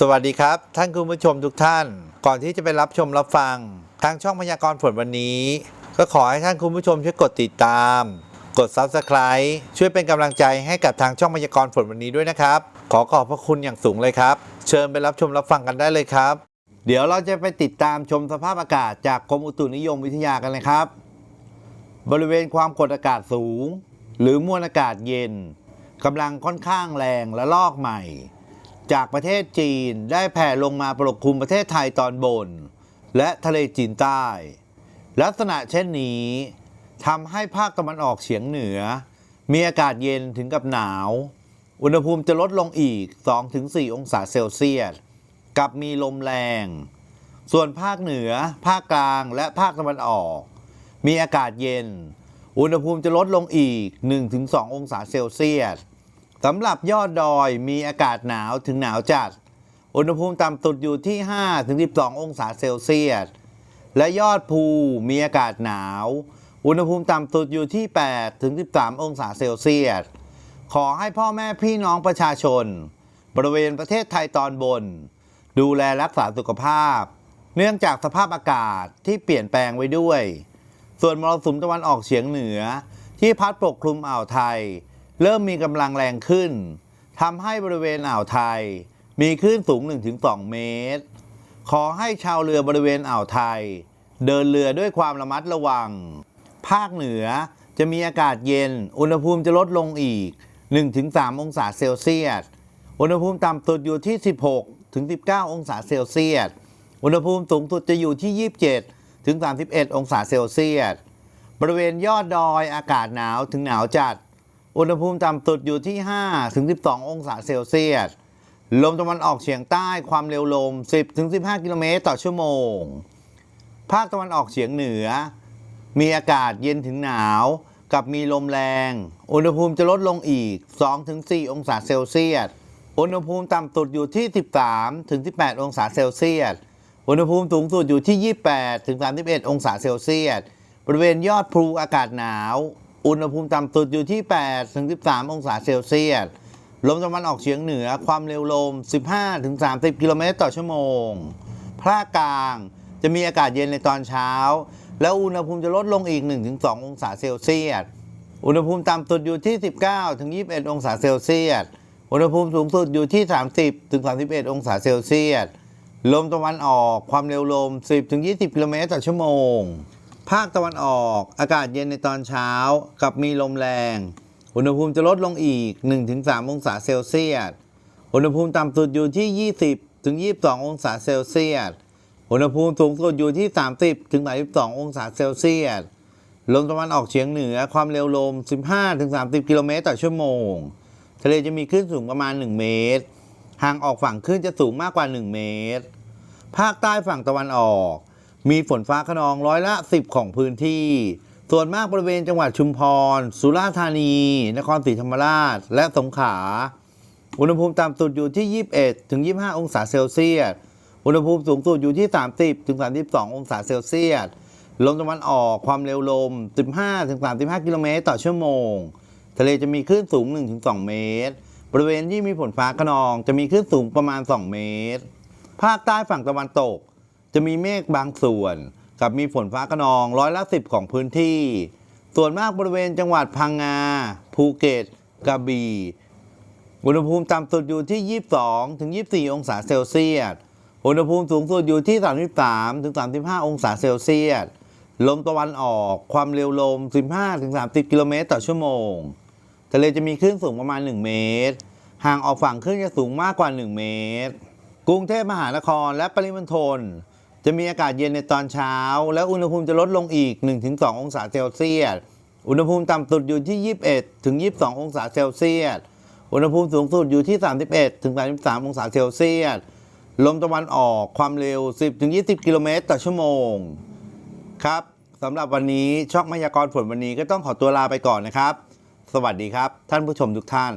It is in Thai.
สวัสดีครับ ท่านคุณผู้ชมทุกท่าน ก่อนที่จะไปรับชมรับฟัง ทางช่องพยากรณ์ฝนวันนี้ ก็ขอให้ท่านคุณผู้ชมช่วยกดติดตาม กด Subscribe ช่วยเป็นกำลังใจให้กับทางช่องพยากรณ์ฝนวันนี้ด้วยนะครับ ขอขอบพระคุณอย่างสูงเลยครับ เชิญไปรับชมรับฟังกันได้เลยครับ เดี๋ยวเราจะไปติดตามชมสภาพอากาศจากกรมอุตุนิยมวิทยากันเลยครับ บริเวณความกดอากาศสูง หรือมวลอากาศเย็นกำลังค่อนข้างแรงและลอกใหม่ จากประเทศจีนได้แผ่ลงมาปกคลุมประเทศไทยตอนบน และทะเลจีนใต้ ลักษณะเช่นนี้ทำให้ภาคตะวันออกเฉียงเหนือ มีอากาศเย็นถึงกับหนาว อุณหภูมิจะลดลงอีก 2-4 องศาเซลเซียส กับมีลมแรง ส่วนภาคเหนือ ภาคกลางและภาคตะวันออก มีอากาศเย็น อุณหภูมิจะลดลงอีก 1-2 องศาเซลเซียส สำหรับยอดดอยมีอากาศหนาวถึงหนาวจัด อุณหภูมิต่ำสุดอยู่ที่ 5-12 องศาเซลเซียส และยอดภูมีอากาศหนาว อุณหภูมิต่ำสุดอยู่ที่ 8-13 องศาเซลเซียส ขอให้พ่อแม่พี่น้องประชาชน บริเวณประเทศไทยตอนบน ดูแลรักษาสุขภาพ เนื่องจากสภาพอากาศที่เปลี่ยนแปลงไว้ด้วย ส่วนมรสุมตะวันออกเฉียงเหนือที่พัดปกคลุมอ่าวไทย เริ่มมีกำลังแรงขึ้นทำให้บริเวณอ่าวไทย มีคลื่นสูง 1-2 เมตร ขอให้ชาวเรือบริเวณอ่าวไทย เดินเรือด้วยความระมัดระวัง ภาคเหนือจะมีอากาศเย็น อุณหภูมิจะลดลงอีก 1-3 องศาเซลเซียส อุณหภูมิต่ำสุดอยู่ที่ 16ถึง19 องศาเซลเซียส อุณหภูมิสูงสุดจะอยู่ที่ 27ถึง31 องศาเซลเซียส บริเวณยอดดอยอากาศหนาวถึงหนาวจัด อุณหภูมิต่ำสุดอยู่ที่ 5 ถึง 12 องศาเซลเซียส ลมตะวันออกเฉียงใต้ความเร็วลม 10 ถึง 15 กิโลเมตรต่อชั่วโมง ภาคตะวันออกเฉียงเหนือ มีอากาศเย็นถึงหนาว กับมีลมแรง อุณหภูมิจะลดลงอีก2-4องศาเซลเซียส อุณหภูมิต่ำสุดอยู่ที่ 13 ถึง 18 องศาเซลเซียส อุณหภูมิสูงสุดอยู่ที่ 28 ถึง 31 องศาเซลเซียส บริเวณยอดภูอากาศหนาว อุณหภูมิต่ำสุดอยู่ที่ 8 ถึง 13 องศาเซลเซียส ลมตะวันออกเฉียงเหนือ ความเร็วลม 15 ถึง 30 กิโลเมตรต่อชั่วโมง ภาคกลางจะมีอากาศเย็นในตอนเช้า แล้วอุณหภูมิจะลดลงอีก 1-2 องศาเซลเซียส อุณหภูมิต่ำสุดอยู่ที่ 19 ถึง 21 องศาเซลเซียส อุณหภูมิสูงสุดอยู่ที่ 30 ถึง 31 องศาเซลเซียส ลมตะวันออก ความเร็วลม 10 ถึง 20 กิโลเมตรต่อชั่วโมง ภาคตะวันออกอากาศเย็นในตอนเช้ากับมีลมแรง อุณหภูมิจะลดลงอีก 1-3 องศาเซลเซียส อุณหภูมิต่ำสุดอยู่ที่ 20ถึง22 องศาเซลเซียส อุณหภูมิสูงสุดอยู่ที่ 30ถึง32 องศาเซลเซียส ลมตะวันออกเฉียงเหนือความเร็วลม 15ถึง30 กิโลเมตรต่อชั่วโมง ทะเลจะมีคลื่นสูงประมาณ 1 เมตร ห่างออกฝั่งคลื่นจะสูงมากกว่า 1 เมตร ภาคใต้ฝั่งตะวันออก มีฝนฟ้าขนองร้อยละ 10 ของพื้นที่ ส่วนมากบริเวณจังหวัดชุมพร สุราษฎร์ธานี นครศรีธรรมราช และสงขลา อุณหภูมิต่ำสุดอยู่ที่ 21 ถึง 25 องศาเซลเซียส อุณหภูมิสูงสุดอยู่ที่ 30 ถึง 32 องศาเซลเซียส ลมตะวันออกความเร็วลม 15 ถึง 35 กิโลเมตรต่อชั่วโมง ทะเลจะมีคลื่นสูง 1-2 เมตร บริเวณที่มีฝนฟ้าขนองจะมีคลื่นสูงประมาณ 2 เมตร ภาคใต้ฝั่งตะวันตก จะมีเมฆบางส่วน กับมีฝนฟ้าขนองร้อยละสิบของพื้นที่ ส่วนมากบริเวณจังหวัดพังงา ภูเก็ตกระบี่อุณหภูมิต่ำสุดอยู่ที่ 22 ถึง 24 องศาเซลเซียส อุณหภูมิสูงสุดอยู่ที่ 33 ถึง 35 องศาเซลเซียส ลมตะวันออก ความเร็วลม 15 ถึง 30 กิโลเมตรต่อชั่วโมง ทะเลจะมีคลื่นสูงประมาณ 1 เมตร ห่างออกฝั่งคลื่นจะสูงมากกว่า 1 เมตร กรุงเทพมหานครและปริมณฑล จะมีอากาศเย็นในตอนเช้า และอุณหภูมิจะลดลงอีก 1-2 องศาเซลเซียส อุณหภูมิต่ำสุดอยู่ที่ 21 ถึง 22 องศาเซลเซียส อุณหภูมิสูงสุดอยู่ที่ 31 ถึง 33 องศาเซลเซียส ลมตะวันออกความเร็ว 10 ถึง 20 กิโลเมตรต่อชั่วโมง ครับสำหรับวันนี้ช่องพยากรณ์ฝนวันนี้ก็ต้องขอตัวลาไปก่อนนะครับ สวัสดีครับ ท่านผู้ชมทุกท่าน